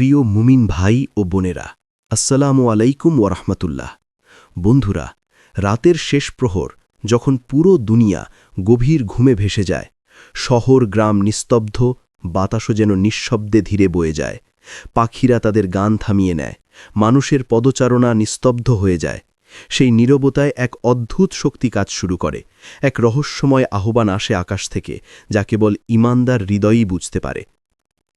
প্রিয় মুমিন ভাই ও বোনেরা, আসসালামু আলাইকুম ওরহমতুল্লাহ বন্ধুরা, রাতের শেষ প্রহর যখন পুরো দুনিয়া গভীর ঘুমে ভেসে যায়, শহর, গ্রাম নিস্তব্ধ, বাতাসও যেন নিঃশব্দে ধীরে বয়ে যায়, পাখিরা তাদের গান থামিয়ে নেয়, মানুষের পদচারণা নিস্তব্ধ হয়ে যায়, সেই নীরবতায় এক অদ্ভুত শক্তি কাজ শুরু করে, এক রহস্যময় আহ্বান আসে আকাশ থেকে, যা কেবল ইমানদার হৃদয়ই বুঝতে পারে।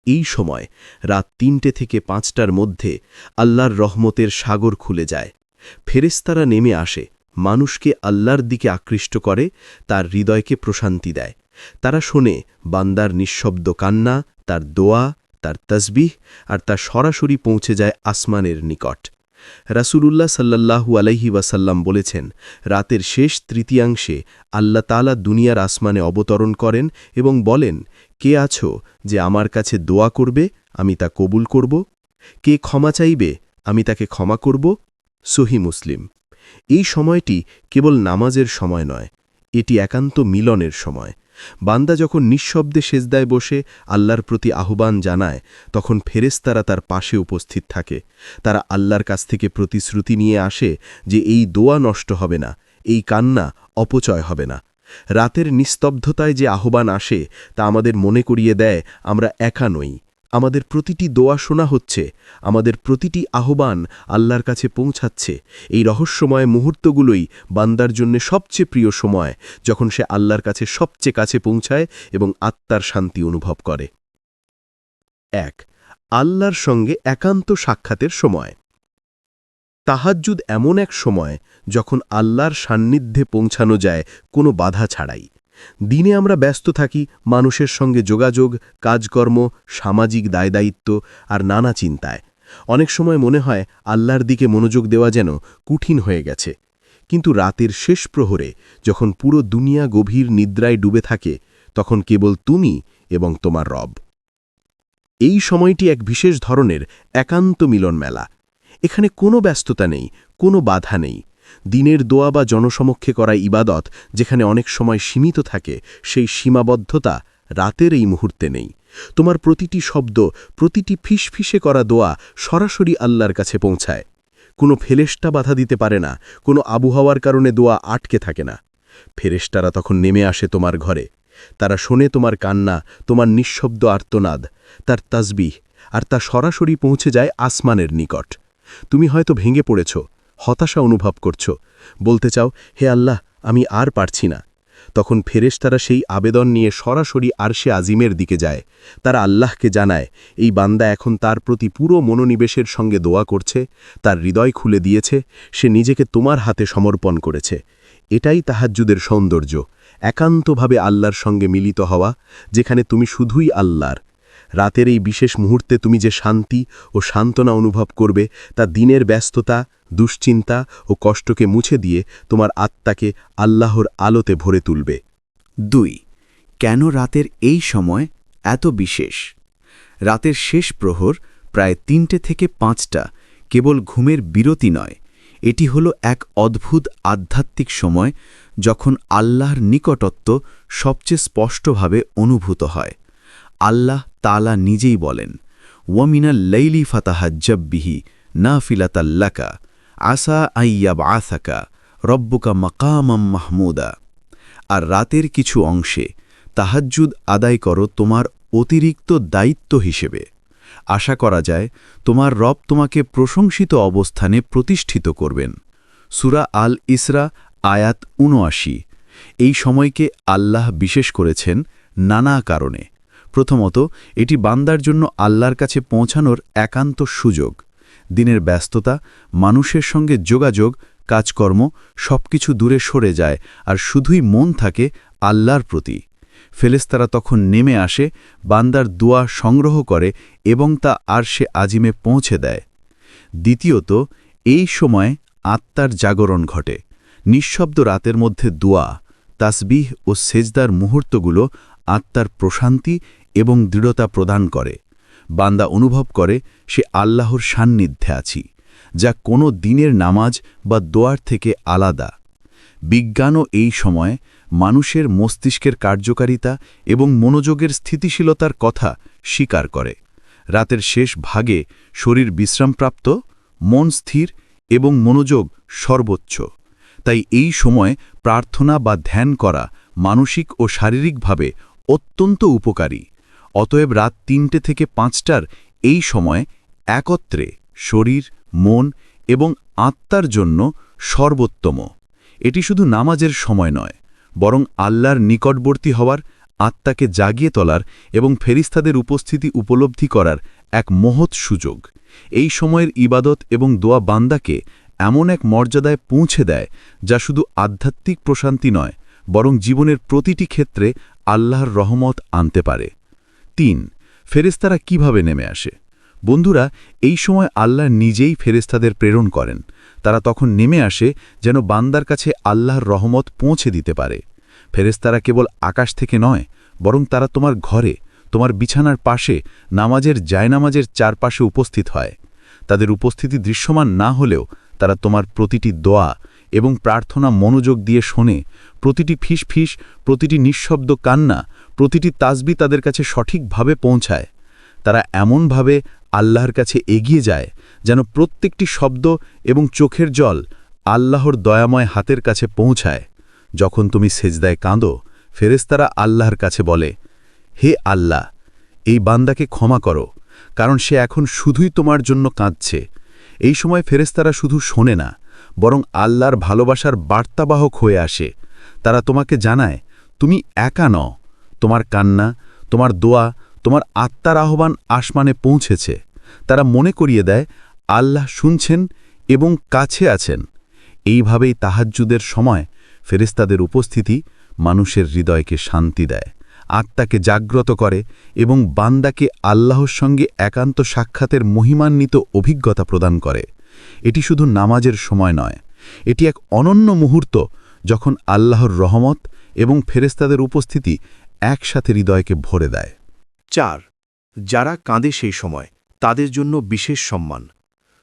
এই সময় রাত তিনটে থেকে পাঁচটার মধ্যে আল্লাহর রহমতের সাগর খুলে যায়। ফেরেস্তারা নেমে আসে, মানুষকে আল্লাহর দিকে আকৃষ্ট করে, তার হৃদয়কে প্রশান্তি দেয়। তারা শোনে বান্দার নিঃশব্দ কান্না, তার দোয়া, তার তসবিহ আর তা সরাসরি পৌঁছে যায় আসমানের নিকট। রাসূলুল্লাহ সাল্লাল্লাহু আলাইহি ওয়াসাল্লাম বলেছেন, রাতের শেষ তৃতীয়াংশে আল্লাহ তালা দুনিয়ার আসমানে অবতরণ করেন এবং বলেন কে আছো যে আমার কাছে দোয়া করবে, আমি তা কবুল করব? কে ক্ষমা চাইবে, আমি তাকে ক্ষমা করব? সহি মুসলিম। এই সময়টি কেবল নামাজের সময় নয়, এটি একান্ত মিলনের সময়। বান্দা যখন নিঃশব্দে সেজদায় বসে আল্লাহর প্রতি আহ্বান জানায়, তখন ফেরেস্তারা তার পাশে উপস্থিত থাকে। তারা আল্লাহর কাছ থেকে প্রতিশ্রুতি নিয়ে আসে যে এই দোয়া নষ্ট হবে না, এই কান্না অপচয় হবে না। রাতের নিস্তব্ধতায় যে আহ্বান আসে, তা আমাদের মনে করিয়ে দেয়, আমরা একা নই। আমাদের প্রতিটি দোয়া শোনা হচ্ছে, আমাদের প্রতিটি আহ্বান আল্লাহর কাছে পৌঁছাচ্ছে। এই রহস্যময় মুহূর্তগুলোই বান্দার জন্য সবচেয়ে প্রিয় সময়, যখন সে আল্লাহর কাছে সবচেয়ে কাছে পৌঁছায় এবং আত্মার শান্তি অনুভব করে। এক, আল্লাহর সঙ্গে একান্ত সাক্ষাতের সময়। তাহাজ্জুদ এমন এক সময় যখন আল্লাহর সান্নিধ্যে পৌঁছানো যায় কোনো বাধা ছাড়াই। দিনে আমরা ব্যস্ত থাকি, মানুষের সঙ্গে যোগাযোগ, কাজকর্ম, সামাজিক দায়দায়িত্ব আর নানা চিন্তায়। অনেক সময় মনে হয় আল্লাহর দিকে মনোযোগ দেওয়া যেন কঠিন হয়ে গেছে। কিন্তু রাতের শেষ প্রহরে যখন পুরো দুনিয়া গভীর নিদ্রায় ডুবে থাকে, তখন কেবল তুমি এবং তোমার রব। এই সময়টি এক বিশেষ ধরনের একান্ত মিলন মেলা এখানে কোনো ব্যস্ততা নেই, কোনো বাধা নেই। দিনের দোয়া বা জনসমক্ষে করা ইবাদত, যেখানে অনেক সময় সীমিত থাকে, সেই সীমাবদ্ধতা রাতের এই মুহূর্তে নেই। তোমার প্রতিটি শব্দ, প্রতিটি ফিসফিসে করা দোয়া সরাসরি আল্লাহর কাছে পৌঁছায়। কোনো ফেলেস্টা বাধা দিতে পারে না, কোনো আবহাওয়ার কারণে দোয়া আটকে থাকে না। ফেরেস্টারা তখন নেমে আসে তোমার ঘরে। তারা শোনে তোমার কান্না, তোমার নিঃশব্দ আর্তনাদ, তার তাজবিহ আর তা সরাসরি পৌঁছে যায় আসমানের নিকট। তুমি হয়তো ভেঙে পড়েছ, হতাশা অনুভব করছ। বলতে চাও, হে আল্লাহ, আমি আর পারছি না। তখন ফেরেশতারা সেই আবেদন নিয়ে সরাসরি আরশে আজিমের দিকে যায়। তারা আল্লাহকে জানায়, এই বান্দা এখন তার প্রতি পুরো মনোনিবেশের সঙ্গে দোয়া করছে, তার হৃদয় খুলে দিয়েছে, সে নিজেকে তোমার হাতে সমর্পণ করেছে। এটাই তাহাজ্জুদের সৌন্দর্য, একান্তভাবে আল্লাহর সঙ্গে মিলিত হওয়া, যেখানে তুমি শুধুই আল্লাহর। রাতের এই বিশেষ মুহূর্তে তুমি যে শান্তি ও সান্ত্বনা অনুভব করবে, তা দিনের ব্যস্ততা, দুশ্চিন্তা ও কষ্টকে মুছে দিয়ে তোমার আত্মাকে আল্লাহর আলোতে ভরে তুলবে। দুই, কেন রাতের এই সময় এত বিশেষ? রাতের শেষ প্রহর প্রায় তিনটে থেকে পাঁচটা কেবল ঘুমের বিরতি নয়। এটি হল এক অদ্ভুত আধ্যাত্মিক সময় যখন আল্লাহর নিকটত্ব সবচেয়ে স্পষ্টভাবে অনুভূত হয়। আল্লাহ তালা নিজেই বলেন ওয়ামিনা লাইলি ফাতাহাজ্জব্বিহি না ফিলাতাল্লাকা আসা আইয়াব আসাকা রব্বুকা মাকামাম মাহমুদা। আর রাতের কিছু অংশে তাহাজ্জুদ আদায় করো তোমার অতিরিক্ত দায়িত্ব হিসেবে। আশা করা যায় তোমার রব তোমাকে প্রশংসিত অবস্থানে প্রতিষ্ঠিত করবেন। সুরা আল ইসরা, আয়াত উনআশি এই সময়কে আল্লাহ বিশেষ করেছেন নানা কারণে। প্রথমত, এটি বান্দার জন্য আল্লাহর কাছে পৌঁছানোর একান্ত সুযোগ। দিনের ব্যস্ততা, মানুষের সঙ্গে যোগাযোগ, কাজকর্ম সবকিছু দূরে সরে যায় আর শুধুই মন থাকে আল্লাহর প্রতি। ফেলেস্তারা তখন নেমে আসে, বান্দার দোয়া সংগ্রহ করে এবং তা আর সে আজিমে পৌঁছে দেয়। দ্বিতীয়ত, এই সময় আত্মার জাগরণ ঘটে। নিঃশব্দ রাতের মধ্যে দোয়া, তাসবিহ ও সেজদার মুহূর্তগুলো আত্মার প্রশান্তি এবং দৃঢ়তা প্রদান করে। বান্দা অনুভব করে, সে আল্লাহর সান্নিধ্যে আছি, যা কোনো দিনের নামাজ বা দোয়ার থেকে আলাদা। বিজ্ঞানও এই সময় মানুষের মস্তিষ্কের কার্যকারিতা এবং মনোযোগের স্থিতিশীলতার কথা স্বীকার করে। রাতের শেষ ভাগে শরীর বিশ্রামপ্রাপ্ত, মন স্থির এবং মনোযোগ সর্বোচ্চ। তাই এই সময় প্রার্থনা বা ধ্যান করা মানসিক ও শারীরিকভাবে অত্যন্ত উপকারী। অতএব রাত তিনটে থেকে পাঁচটার এই সময় একত্রে শরীর, মন এবং আত্মার জন্য সর্বোত্তম। এটি শুধু নামাজের সময় নয়, বরং আল্লাহর নিকটবর্তী হওয়ার, আত্মাকে জাগিয়ে তোলার এবং ফেরিস্তাদের উপস্থিতি উপলব্ধি করার এক মহৎ সুযোগ। এই সময়ের ইবাদত এবং দোয়া বান্দাকে এমন এক মর্যাদায় পৌঁছে দেয় যা শুধু আধ্যাত্মিক প্রশান্তি নয়, বরং জীবনের প্রতিটি ক্ষেত্রে আল্লাহর রহমত আনতে পারে। তিন ফেরেস্তারা কীভাবে নেমে আসে? বন্ধুরা, এই সময় আল্লাহ নিজেই ফেরেস্তাদের প্রেরণ করেন। তারা তখন নেমে আসে যেন বান্দার কাছে আল্লাহর রহমত পৌঁছে দিতে পারে। ফেরেস্তারা কেবল আকাশ থেকে নয়, বরং তারা তোমার ঘরে, তোমার বিছানার পাশে, নামাজের জায়নামাজের চারপাশে উপস্থিত হয়। তাদের উপস্থিতি দৃশ্যমান না হলেও তারা তোমার প্রতিটি দোয়া এবং প্রার্থনা মনোযোগ দিয়ে শোনে, প্রতিটি ফিস ফিস প্রতিটি নিঃশব্দ কান্না প্রতিটি তাসবি তাদের কাছে সঠিকভাবে পৌঁছায়। তারা এমনভাবে আল্লাহর কাছে এগিয়ে যায় যেন প্রত্যেকটি শব্দ এবং চোখের জল আল্লাহর দয়াময় হাতের কাছে পৌঁছায়। যখন তুমি সেজদায় কাঁদো ফেরেস্তারা আল্লাহর কাছে বলে, হে আল্লাহ, এই বান্দাকে ক্ষমা করো, কারণ সে এখন শুধুই তোমার জন্য কাঁদছে। এই সময় ফেরেস্তারা শুধু শোনে না, বরং আল্লাহর ভালোবাসার বার্তাবাহক হয়ে আসে। তারা তোমাকে জানায়, তুমি একা ন তোমার কান্না, তোমার দোয়া, তোমার আত্মার আহ্বান আসমানে পৌঁছেছে। তারা মনে করিয়ে দেয়, আল্লাহ শুনছেন এবং কাছে আছেন। এইভাবেই তাহাজ্জুদের সময় ফেরেস্তাদের উপস্থিতি মানুষের হৃদয়কে শান্তি দেয়, আত্মাকে জাগ্রত করে এবং বান্দাকে আল্লাহর সঙ্গে একান্ত সাক্ষাতের মহিমান্বিত অভিজ্ঞতা প্রদান করে। এটি শুধু নামাজের সময় নয়, এটি এক অনন্য মুহূর্ত যখন আল্লাহর রহমত এবং ফেরেস্তাদের উপস্থিতি একসাথে হৃদয়কে ভরে দেয়। চার, যারা কাঁদে সেই সময়, তাদের জন্য বিশেষ সম্মান।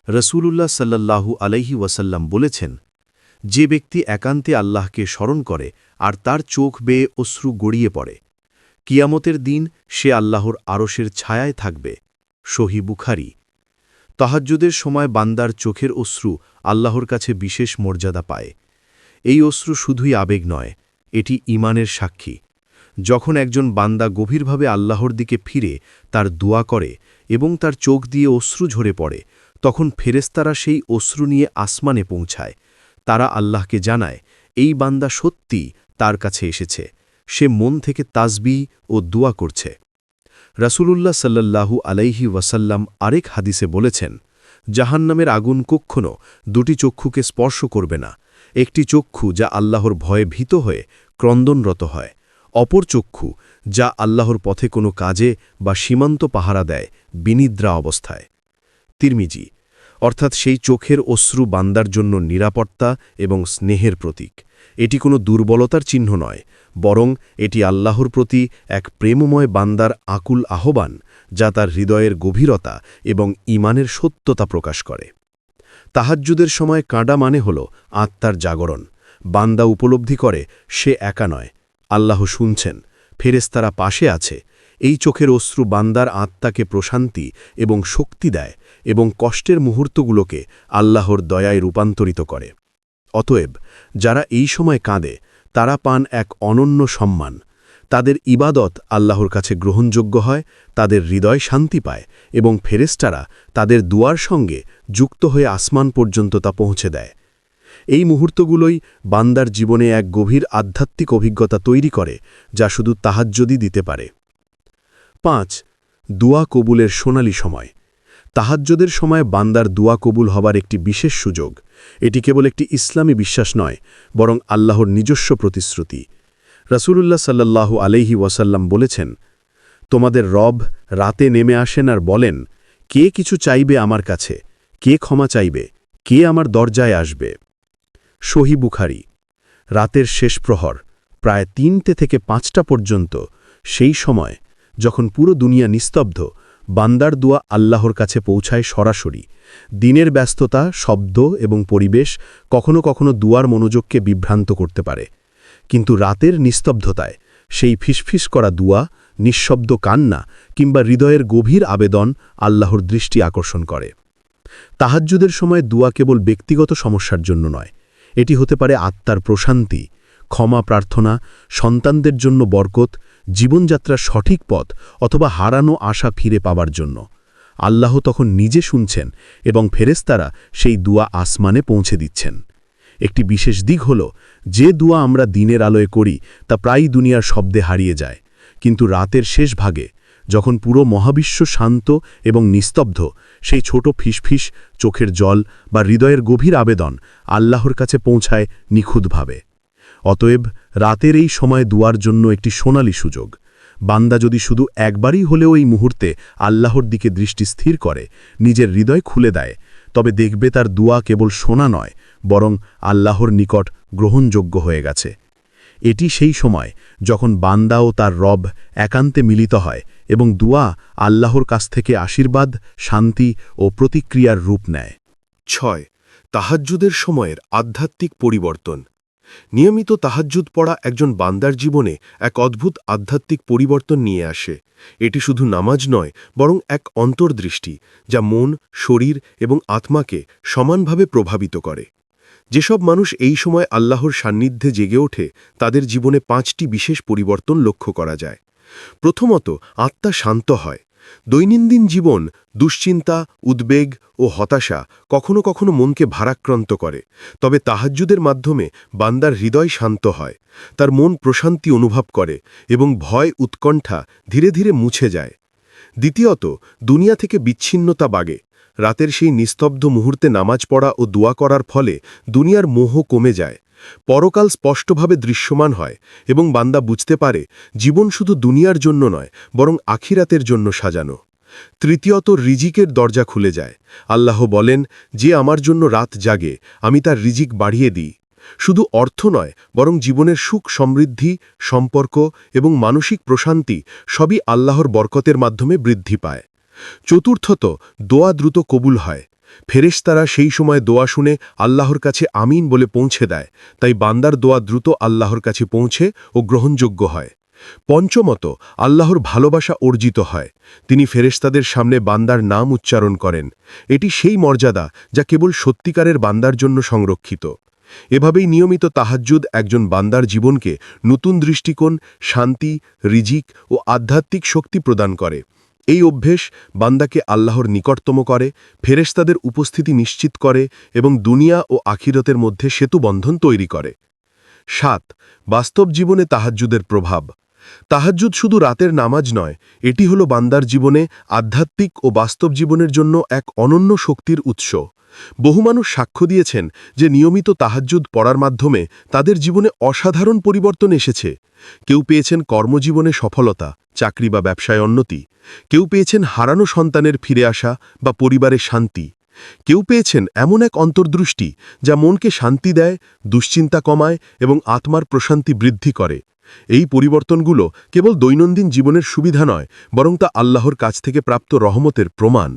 রসুলুল্লাহ সাল্লাল্লাহু আলাইহি ওয়াসাল্লাম বলেছেন, যে ব্যক্তি একান্তে আল্লাহকে স্মরণ করে আর তার চোখ বেয়ে অশ্রু গড়িয়ে পড়ে, কিয়ামতের দিন সে আল্লাহর আরশের ছায়ায় থাকবে। সহি বুখারি। তাহাজ্জুদের সময় বান্দার চোখের অশ্রু আল্লাহর কাছে বিশেষ মর্যাদা পায়। এই অশ্রু শুধুই আবেগ নয়, এটি ইমানের সাক্ষী। যখন একজন বান্দা গভীরভাবে আল্লাহর দিকে ফিরে, তার দোয়া করে এবং তার চোখ দিয়ে অশ্রু ঝরে পড়ে, তখন ফেরেস্তারা সেই অশ্রু নিয়ে আসমানে পৌঁছায়। তারা আল্লাহকে জানায়, এই বান্দা সত্যি তার কাছে এসেছে। সে মন থেকে তাসবি ও দোয়া করছে। রাসূলুল্লাহ সাল্লাল্লাহু আলাইহি ওয়াসাল্লাম আরেক হাদিসে বলেছেন, জাহান্নামের আগুন কক্ষণও দুটি চক্ষুকে স্পর্শ করবে না। একটি চক্ষু যা আল্লাহর ভয়ে ভীত হয়ে ক্রন্দনরত হয় অপর চক্ষু, যা আল্লাহর পথে কোনো কাজে বা সীমান্ত পাহারা দেয় বিনিদ্রা অবস্থায়। তিরমিজি, অর্থাৎ সেই চোখের অশ্রু বান্দার জন্য নিরাপত্তা এবং স্নেহের প্রতীক। এটি কোনো দুর্বলতার চিহ্ন নয়, বরং এটি আল্লাহর প্রতি এক প্রেমময় বান্দার আকুল আহ্বান, যা তার হৃদয়ের গভীরতা এবং ইমানের সত্যতা প্রকাশ করে। তাহাজ্জুদের সময় কাঁডা মানে হল আত্মার জাগরণ। বান্দা উপলব্ধি করে, সে একা নয় আল্লাহ শুনছেন ফেরেস্তারা পাশে আছে। এই চোখের অশ্রু বান্দার আত্মাকে প্রশান্তি এবং শক্তি দেয় এবং কষ্টের মুহূর্তগুলোকে আল্লাহর দয়ায় রূপান্তরিত করে। অতএব, যারা এই সময় কাঁদে, তারা পান এক অনন্য সম্মান। তাদের ইবাদত আল্লাহর কাছে গ্রহণযোগ্য হয়, তাদের হৃদয় শান্তি পায় এবং ফেরেস্টারা তাদের দুয়ার সঙ্গে যুক্ত হয়ে আসমান পর্যন্ত তা পৌঁছে দেয়। এই মুহূর্তগুলোই বান্দার জীবনে এক গভীর আধ্যাত্মিক অভিজ্ঞতা তৈরি করে, যা শুধু তাহাজ্জদি দিতে পারে। পাঁচ, দুয়া কবুলের সোনালি সময়। তাহাজ্জদের সময় বান্দার দুয়া কবুল হবার একটি বিশেষ সুযোগ। এটি কেবল একটি ইসলামী বিশ্বাস নয়, বরং আল্লাহর নিজস্ব প্রতিশ্রুতি। রাসূলুল্লাহ সাল্লাল্লাহু আলাইহি ওয়াসাল্লাম বলেছেন, তোমাদের রব রাতে নেমে আসেন আর বলেন, কে কিছু চাইবে আমার কাছে? কে ক্ষমা চাইবে? কে আমার দরজায় আসবে সহি বুখারি। রাতের শেষ প্রহর, প্রায় তিনটে থেকে পাঁচটা পর্যন্ত, সেই সময়, যখন পুরো দুনিয়া নিস্তব্ধ, বান্দার দুয়া আল্লাহর কাছে পৌঁছায় সরাসরি। দিনের ব্যস্ততা, শব্দ এবং পরিবেশ কখনো কখনো দুয়ার মনোযোগকে বিভ্রান্ত করতে পারে। কিন্তু রাতের নিস্তব্ধতায়, সেই ফিসফিস করা দুয়া, নিঃশব্দ কান্না কিংবা হৃদয়ের গভীর আবেদন আল্লাহর দৃষ্টি আকর্ষণ করে। তাহাজ্জুদের সময় দুয়া কেবল ব্যক্তিগত সমস্যার জন্য নয় এটি হতে পারে আত্মার প্রশান্তি, ক্ষমা প্রার্থনা, সন্তানদের জন্য বরকত, জীবনযাত্রার সঠিক পথ অথবা হারানো আশা ফিরে পাবার জন্য। আল্লাহ তখন নিজে শুনছেন এবং ফেরেস্তারা সেই দুয়া আসমানে পৌঁছে দিচ্ছেন। একটি বিশেষ দিক হল, যে দুয়া আমরা দিনের আলোয় করি তা প্রায়ই দুনিয়ার শব্দে হারিয়ে যায়, কিন্তু রাতের শেষ ভাগে যখন পুরো মহাবিশ্ব শান্ত এবং নিস্তব্ধ, সেই ছোট ফিসফিস, চোখের জল বা হৃদয়ের গভীর আবেদন আল্লাহর কাছে পৌঁছায় নিখুঁতভাবে। অতএব রাতের এই সময় দুয়ার জন্য একটি সোনালী সুযোগ। বান্দা যদি শুধু একবারই হলেও এই মুহূর্তে আল্লাহর দিকে দৃষ্টি স্থির করে, নিজের হৃদয় খুলে দেয়, তবে দেখবে তার দুয়া কেবল শোনা নয়, বরং আল্লাহর নিকট গ্রহণযোগ্য হয়ে গেছে। এটি সেই সময় যখন বান্দা ও তার রব একান্তে মিলিত হয় এবং দুয়া আল্লাহর কাছ থেকে আশীর্বাদ, শান্তি ও প্রতিক্রিয়ার রূপ নেয়। ছয়, তাহাজ্জুদের সময়ের আধ্যাত্মিক পরিবর্তন। নিয়মিত তাহাজ্জুদ পড়া একজন বান্দার জীবনে এক অদ্ভুত আধ্যাত্মিক পরিবর্তন নিয়ে আসে। এটি শুধু নামাজ নয়, বরং এক অন্তর্দৃষ্টি যা মন, শরীর এবং আত্মাকে সমানভাবে প্রভাবিত করে। যেসব মানুষ এই সময় আল্লাহর সান্নিধ্যে জেগে ওঠে, তাদের জীবনে পাঁচটি বিশেষ পরিবর্তন লক্ষ্য করা যায়। প্রথমত আত্মা শান্ত হয়। দৈনন্দিন জীবন দুশ্চিন্তা, উদ্বেগ ও হতাশা কখনো কখনো মনকে ভারাক্রান্ত করে। তবে তাহাজ্জুদের মাধ্যমে বান্দার হৃদয় শান্ত হয়, তার মন প্রশান্তি অনুভব করে এবং ভয় উৎকণ্ঠা ধীরে ধীরে মুছে যায়। দ্বিতীয়ত, দুনিয়া থেকে বিচ্ছিন্নতা বাগে। রাতের সেই নিস্তব্ধ মুহূর্তে নামাজ পড়া ও দোয়া করার ফলে দুনিয়ার মোহ কমে যায়। পরকাল স্পষ্টভাবে দৃশ্যমান হয় এবং বান্দা বুঝতে পারে জীবন শুধু দুনিয়ার জন্য নয়, বরং আখিরাতের জন্য সাজানো। তৃতীয়ত, রিজিকের দরজা খুলে যায়। আল্লাহ বলেন, যে আমার জন্য রাত জাগে, আমি তার রিজিক বাড়িয়ে দিই। শুধু অর্থ নয়, বরং জীবনের সুখ, সমৃদ্ধি, সম্পর্ক এবং মানসিক প্রশান্তি সবই আল্লাহর বরকতের মাধ্যমে বৃদ্ধি পায়। চতুর্থত, দোয়া দ্রুত কবুল হয়। ফেরেশতারা সেই সময় দোয়া শুনে আল্লাহর কাছে আমিন বলে পৌঁছে দেয়, তাই বান্দার দোয়া দ্রুত আল্লাহর কাছে পৌঁছে ও গ্রহণযোগ্য হয়। পঞ্চমত, আল্লাহর ভালোবাসা অর্জিত হয়। তিনি ফেরেশতাদের সামনে বান্দার নাম উচ্চারণ করেন। এটি সেই মর্যাদা যা কেবল সত্যিকারের বান্দার জন্য সংরক্ষিত। এভাবেই নিয়মিত তাহাজ্জুদ একজন বান্দার জীবনকে নতুন দৃষ্টিকোণ, শান্তি, রিজিক ও আধ্যাত্মিক শক্তি প্রদান করে। এই অভ্যেস বান্দাকে আল্লাহর নিকটতম করে ফেরেস্তাদের উপস্থিতি নিশ্চিত করে এবং দুনিয়া ও আখিরতের মধ্যে সেতুবন্ধন তৈরি করে। সাত, বাস্তব জীবনে তাহাজ্জুদের প্রভাব। তাহাজ্জুদ শুধু রাতের নামাজ নয়, এটি হল বান্দার জীবনে আধ্যাত্মিক ও বাস্তব জীবনের জন্য এক অনন্য শক্তির উৎস। বহু মানুষ সাক্ষ্য দিয়েছেন যে নিয়মিত তাহাজ্জুদ পড়ার মাধ্যমে তাদের জীবনে অসাধারণ পরিবর্তন এসেছে। কেউ পেয়েছেন কর্মজীবনে সফলতা, চাকরি বা ব্যবসায় উন্নতি। কেউ পেয়েছেন হারানো সন্তানের ফিরে আসা বা পরিবারের শান্তি। কেউ পেয়েছেন এমন এক অন্তর্দৃষ্টি যা মনকে শান্তি দেয়, দুশ্চিন্তা কমায় এবং আত্মার প্রশান্তি বৃদ্ধি করে। এই পরিবর্তনগুলো কেবল দৈনন্দিন জীবনের সুবিধা নয়, বরং তা আল্লাহর কাছ থেকে প্রাপ্ত রহমতের প্রমাণ।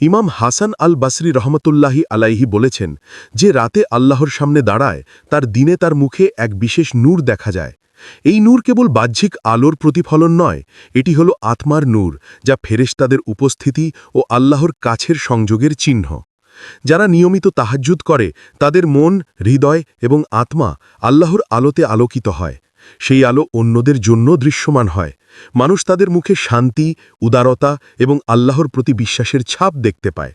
ইমাম হাসান আল বাসরি রহমতুল্লাহি আলাইহি বলেছেন যে রাতে আল্লাহর সামনে দাঁড়ায়, তার দিনে তার মুখে এক বিশেষ নূর দেখা যায়। এই নূর কেবল বাহ্যিক আলোর প্রতিফলন নয়, এটি হল আত্মার নূর, যা ফেরেশতাদের উপস্থিতি ও আল্লাহর কাছের সংযোগের চিহ্ন। যারা নিয়মিত তাহাজ্জুদ করে, তাদের মন, হৃদয় এবং আত্মা আল্লাহর আলোতে আলোকিত হয়। সেই আলো অন্যদের জন্য দৃশ্যমান হয়। মানুষ তাদের মুখে শান্তি, উদারতা এবং আল্লাহর প্রতি বিশ্বাসের ছাপ দেখতে পায়।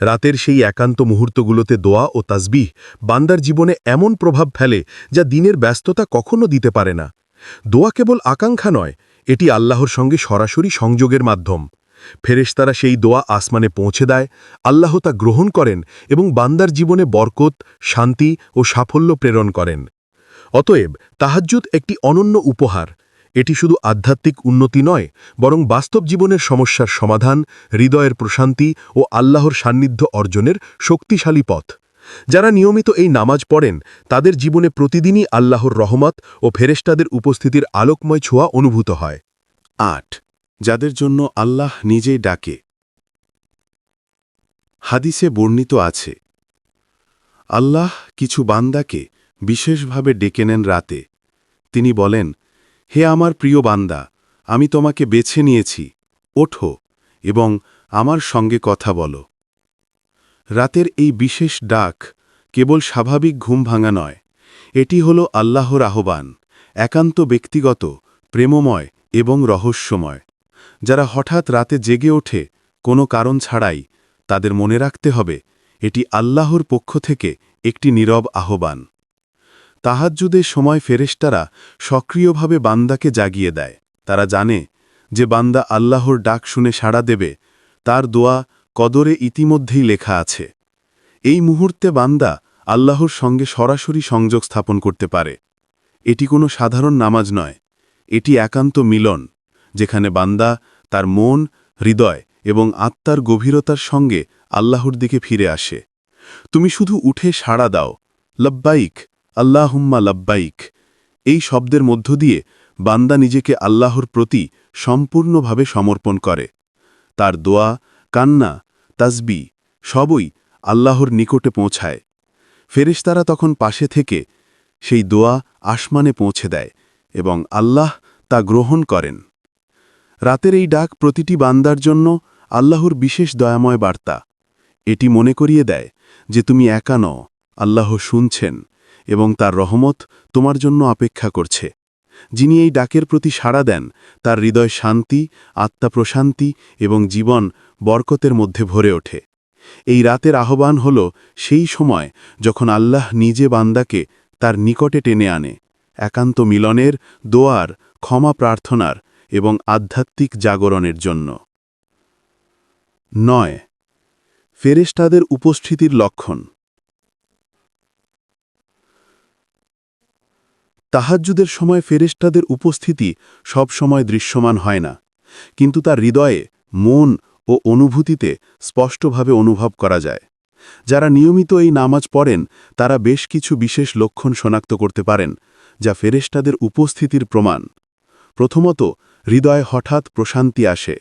রাতের সেই একান্ত মুহূর্তগুলোতে দোয়া ও তাসবিহ বান্দার জীবনে এমন প্রভাব ফেলে যা দিনের ব্যস্ততা কখনো দিতে পারে না। দোয়া কেবল আকাঙ্ক্ষা নয়, এটি আল্লাহর সঙ্গে সরাসরি সংযোগের মাধ্যম। ফেরেশতারা সেই দোয়া আসমানে পৌঁছে দেয়, আল্লাহ তা গ্রহণ করেন এবং বান্দার জীবনে বরকত, শান্তি ও সাফল্য প্রেরণ করেন। অতএব তাহাজ্জুদ একটি অনন্য উপহার। এটি শুধু আধ্যাত্মিক উন্নতি নয়, বরং বাস্তব জীবনের সমস্যার সমাধান, হৃদয়ের প্রশান্তি ও আল্লাহর সান্নিধ্য অর্জনের শক্তিশালী পথ। যারা নিয়মিত এই নামাজ পড়েন, তাদের জীবনে প্রতিদিনই আল্লাহর রহমত ও ফেরেশতাদের উপস্থিতির আলোকময় ছোঁয়া অনুভূত হয়। আট। যাদের জন্য আল্লাহ নিজেই ডাকে। হাদিসে বর্ণিত আছে, আল্লাহ কিছু বান্দাকে বিশেষভাবে ডেকে নেন রাতে। তিনি বলেন, হে আমার প্রিয় বান্দা, আমি তোমাকে বেছে নিয়েছি। ওঠো এবং আমার সঙ্গে কথা বলো। রাতের এই বিশেষ ডাক কেবল স্বাভাবিক ঘুম ভাঙা নয়। এটি হল আল্লাহর আহ্বান, একান্ত ব্যক্তিগত, প্রেমময় এবং রহস্যময়। যারা হঠাৎ রাতে জেগে ওঠে, কোনো কারণ ছাড়াই তাদের মনে রাখতে হবে, এটি আল্লাহর পক্ষ থেকে একটি নীরব আহ্বান। তাহাজ্জুদের সময় ফেরেশতারা সক্রিয়ভাবে বান্দাকে জাগিয়ে দেয়। তারা জানে যে বান্দা আল্লাহর ডাক শুনে সাড়া দেবে, তার দোয়া কদরে ইতিমধ্যেই লেখা আছে। এই মুহূর্তে বান্দা আল্লাহর সঙ্গে সরাসরি সংযোগ স্থাপন করতে পারে। এটি কোনো সাধারণ নামাজ নয়, এটি একান্ত মিলন, যেখানে বান্দা তার মন, হৃদয় এবং আত্মার গভীরতার সঙ্গে আল্লাহর দিকে ফিরে আসে। তুমি শুধু উঠে সাড়া দাও, লব্বাইক আল্লাহুম্মা লব্বাইক। এই শব্দের মধ্য দিয়ে বান্দা নিজেকে আল্লাহর প্রতি সম্পূর্ণভাবে সমর্পণ করে। তার দোয়া, কান্না, তাসবি সবই আল্লাহর নিকটে পৌঁছায়। ফেরেশতারা তখন পাশে থেকে সেই দোয়া আসমানে পৌঁছে দেয় এবং আল্লাহ তা গ্রহণ করেন। রাতের এই ডাক প্রতিটি বান্দার জন্য আল্লাহর বিশেষ দয়াময় বার্তা। এটি মনে করিয়ে দেয় যে তুমি একা নও, আল্লাহ শুনছেন এবং তার রহমত তোমার জন্য অপেক্ষা করছে। যিনি এই ডাকের প্রতি সাড়া দেন, তার হৃদয় শান্তি, আত্মা প্রশান্তি এবং জীবন বরকতের মধ্যে ভরে ওঠে। এই রাতের আহ্বান হল সেই সময় যখন আল্লাহ নিজে বান্দাকে তার নিকটে টেনে আনে, একান্ত মিলনের, দোয়ার, ক্ষমা প্রার্থনার এবং আধ্যাত্মিক জাগরণের জন্য। নয়। ফেরেশতাদের উপস্থিতির লক্ষণ। তাহাজ্জুদের সময় ফেরেশতাদের উপস্থিতি সব সময় দৃশ্যমান হয় না, কিন্তু তার হৃদয়ে মন ও অনুভূতিতে স্পষ্টভাবে অনুভব করা যায়। যারা নিয়মিত এই নামাজ পড়েন, তারা বেশ কিছু বিশেষ লক্ষণ শনাক্ত করতে পারেন, যা ফেরেশতাদের উপস্থিতির প্রমাণ। প্রথমত, হৃদয়ে হঠাৎ প্রশান্তি আসে।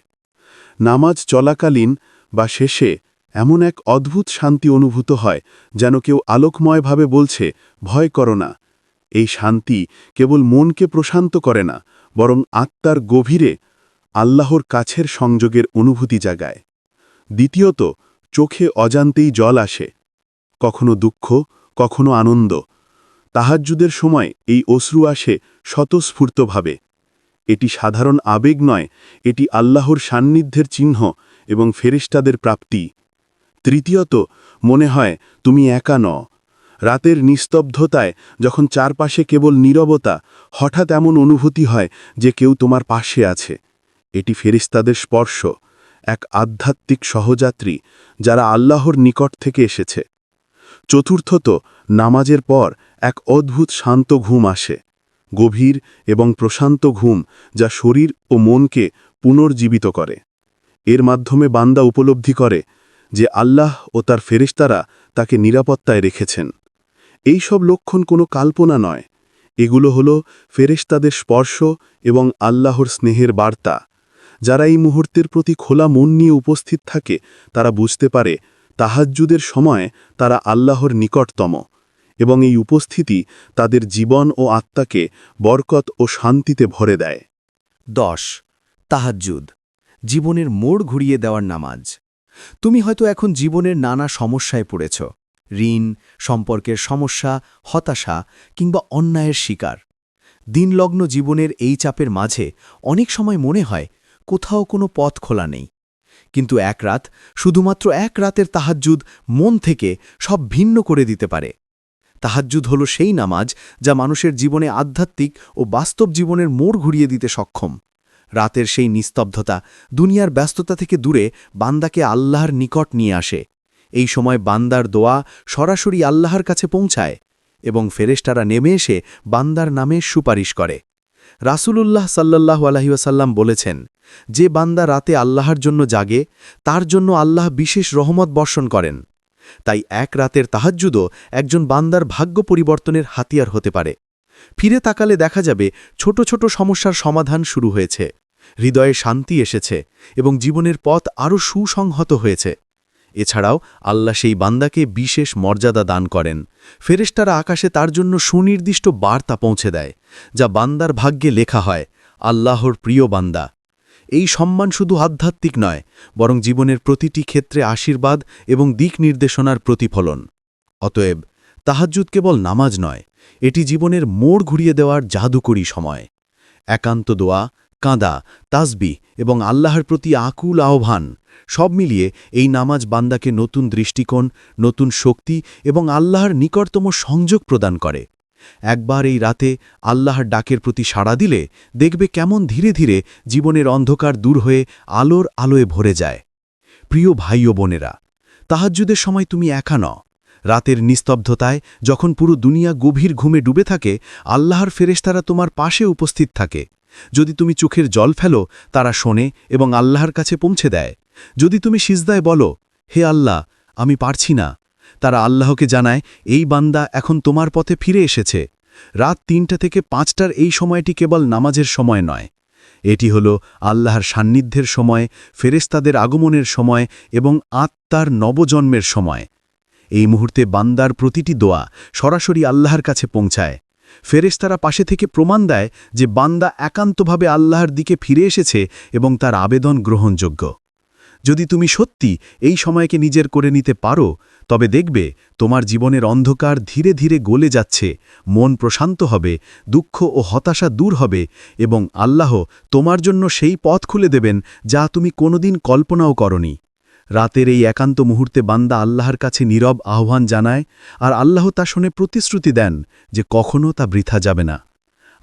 নামাজ চলাকালীন বা শেষে এমন এক অদ্ভুত শান্তি অনুভূত হয়, যেন কেউ আলোকময়ভাবে বলছে, ভয় করো না। এই শান্তি কেবল মনকে প্রশান্ত করে না, বরং আত্মার গভীরে আল্লাহর কাছের সংযোগের অনুভূতি জাগায়। দ্বিতীয়ত, চোখে অজান্তেই জল আসে, কখনো দুঃখ, কখনো আনন্দ। তাহাজ্জুদের সময় এই অশ্রু আসে স্বতঃস্ফূর্তভাবে। এটি সাধারণ আবেগ নয়, এটি আল্লাহর সান্নিধ্যের চিহ্ন এবং ফেরিস্তাদের প্রাপ্তি। তৃতীয়ত, মনে হয়, তুমি একা ন রাতের নিস্তব্ধতায়, যখন চারপাশে কেবল নীরবতা, হঠাৎ এমন অনুভূতি হয় যে কেউ তোমার পাশে আছে। এটি ফেরিস্তাদের স্পর্শ, এক আধ্যাত্মিক সহযাত্রী, যারা আল্লাহর নিকট থেকে এসেছে। চতুর্থত, নামাজের পর এক অদ্ভুত শান্ত ঘুম আসে, গভীর এবং প্রশান্ত ঘুম যা শরীর ও মনকে পুনর্জীবিত করে। এর মাধ্যমে বান্দা উপলব্ধি করে যে আল্লাহ ও তার ফেরিস্তারা তাকে নিরাপত্তায় রেখেছেন। এই সব লক্ষণ কোনো কাল্পনা নয়। এগুলো হল ফেরেশতাদের স্পর্শ এবং আল্লাহর স্নেহের বার্তা। যারা এই মুহূর্তের প্রতি খোলা মন নিয়ে উপস্থিত থাকে, তারা বুঝতে পারে, তাহাজ্জুদের সময় তারা আল্লাহর নিকটতম এবং এই উপস্থিতি তাদের জীবন ও আত্মাকে বরকত ও শান্তিতে ভরে দেয়। দশ। তাহাজ্জুদ। জীবনের মোড় ঘুরিয়ে দেওয়ার নামাজ। তুমি হয়তো এখন জীবনের নানা সমস্যায় পড়েছ। ঋণ, সম্পর্কের সমস্যা, হতাশা কিংবা অন্যায়ের শিকার। দিনলগ্ন জীবনের এই চাপের মাঝে অনেক সময় মনে হয় কোথাও কোনো পথ খোলা নেই। কিন্তু এক রাত, শুধুমাত্র এক রাতের তাহাজ্জুদ মন থেকে সব ভিন্ন করে দিতে পারে। তাহাজ্জুদ হল সেই নামাজ যা মানুষের জীবনে আধ্যাত্মিক ও বাস্তব জীবনের মোড় ঘুরিয়ে দিতে সক্ষম। রাতের সেই নিস্তব্ধতা দুনিয়ার ব্যস্ততা থেকে দূরে বান্দাকে আল্লাহর নিকট নিয়ে আসে। এই সময় বান্দার দোয়া সরাসরি আল্লাহর কাছে পৌঁছায় এবং ফেরেশতারা নেমে এসে বান্দার নামে সুপারিশ করে। রাসূলুল্লাহ সাল্লাল্লাহু আলাইহি ওয়াসাল্লাম বলেছেন, যে বান্দা রাতে আল্লাহর জন্য জাগে, তার জন্য আল্লাহ বিশেষ রহমত বর্ষণ করেন। তাই এক রাতের তাহাজ্জুদও একজন বান্দার ভাগ্য পরিবর্তনের হাতিয়ার হতে পারে। ফিরে তাকালে দেখা যাবে ছোট ছোট সমস্যার সমাধান শুরু হয়েছে। হৃদয়ে শান্তি এসেছে এবং জীবনের পথ আরও সুসংহত হয়েছে। এছাড়াও আল্লাহ সেই বান্দাকে বিশেষ মর্যাদা দান করেন। ফেরেশতারা আকাশে তার জন্য সুনির্দিষ্ট বার্তা পৌঁছে দেয়, যা বান্দার ভাগ্যে লেখা হয়, আল্লাহর প্রিয় বান্দা। এই সম্মান শুধু আধ্যাত্মিক নয়, বরং জীবনের প্রতিটি ক্ষেত্রে আশীর্বাদ এবং দিক নির্দেশনার প্রতিফলন। অতএব তাহাজ্জুদ কেবল নামাজ নয়, এটি জীবনের মোড় ঘুরিয়ে দেওয়ার জাদুকরী সময়। একান্ত দোয়া, কাঁদা তাসবি এবং আল্লাহর প্রতি আকুল আহ্বান সব মিলিয়ে এই নামাজ বান্দাকে নতুন দৃষ্টিকোণ, নতুন শক্তি এবং আল্লাহর নিকটতম সংযোগ প্রদান করে। একবার এই রাতে আল্লাহর ডাকের প্রতি সাড়া দিলে দেখবে কেমন ধীরে ধীরে জীবনের অন্ধকার দূর হয়ে আলোর আলোয় ভরে যায়। প্রিয় ভাই ও বোনেরা, তাহাজ্জুদের সময় তুমি একা ন রাতের নিস্তব্ধতায় যখন পুরো দুনিয়া গভীর ঘুমে ডুবে থাকে, আল্লাহর ফেরেশতারা তোমার পাশে উপস্থিত থাকে। যদি তুমি চোখের জল ফেলো, তারা শোনে এবং আল্লাহর কাছে পৌঁছে দেয়। যদি তুমি সিজদায় বলো, হে আল্লাহ, আমি পারছি না। তারা আল্লাহকে জানায়, এই বান্দা এখন তোমার পথে ফিরে এসেছে। রাত তিনটা থেকে পাঁচটার এই সময়টি কেবল নামাজের সময় নয়। এটি হল আল্লাহর সান্নিধ্যের সময় ফেরেস্তাদের আগমনের সময় এবং আত্মার নবজন্মের সময়। এই মুহূর্তে বান্দার প্রতিটি দোয়া সরাসরি আল্লাহর কাছে পৌঁছায়। ফেরেস্তারা পাশে থেকে প্রমাণ দেয় যে বান্দা একান্তভাবে আল্লাহর দিকে ফিরে এসেছে এবং তার আবেদন গ্রহণযোগ্য। যদি তুমি সত্যি এই সময়কে নিজের করে নিতে পারো, তবে দেখবে তোমার জীবনের অন্ধকার ধীরে ধীরে গলে যাচ্ছে, মন প্রশান্ত হবে, দুঃখ ও হতাশা দূর হবে এবং আল্লাহ তোমার জন্য সেই পথ খুলে দেবেন যা তুমি কোনোদিন কল্পনাও করনি। রাতের এই একান্ত মুহূর্তে বান্দা আল্লাহর কাছে নীরব আহ্বান জানায় আর আল্লাহ তা শুনে প্রতিশ্রুতি দেন যে কখনও তা বৃথা যাবে না।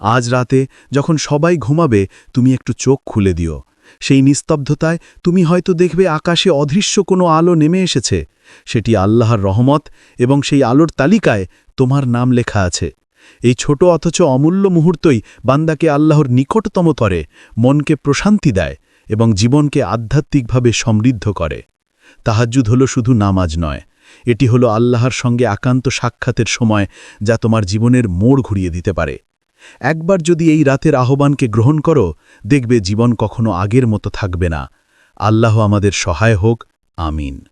আজ রাতে যখন সবাই ঘুমাবে, তুমি একটু চোখ খুলে দিও। সেই নিস্তব্ধতায় তুমি হয়তো দেখবে আকাশে অদৃশ্য কোনো আলো নেমে এসেছে। সেটি আল্লাহর রহমত এবং সেই আলোর তালিকায় তোমার নাম লেখা আছে। এই ছোট অথচ অমূল্য মুহূর্তই বান্দাকে আল্লাহর নিকটতম করে, মনকে প্রশান্তি দেয় এবং জীবনকে আধ্যাত্মিকভাবে সমৃদ্ধ করে। তাহাজ্জুদ হল শুধু নামাজ নয়, এটি হলো আল্লাহর সঙ্গে একান্ত সাক্ষাতের সময় যা তোমার জীবনের মোড় ঘুরিয়ে দিতে পারে। একবার যদি এই রাতের আহ্বানকে গ্রহণ করো, দেখবে জীবন কখনো আগের মতো থাকবে না। আল্লাহ আমাদের সহায় হোক। আমিন।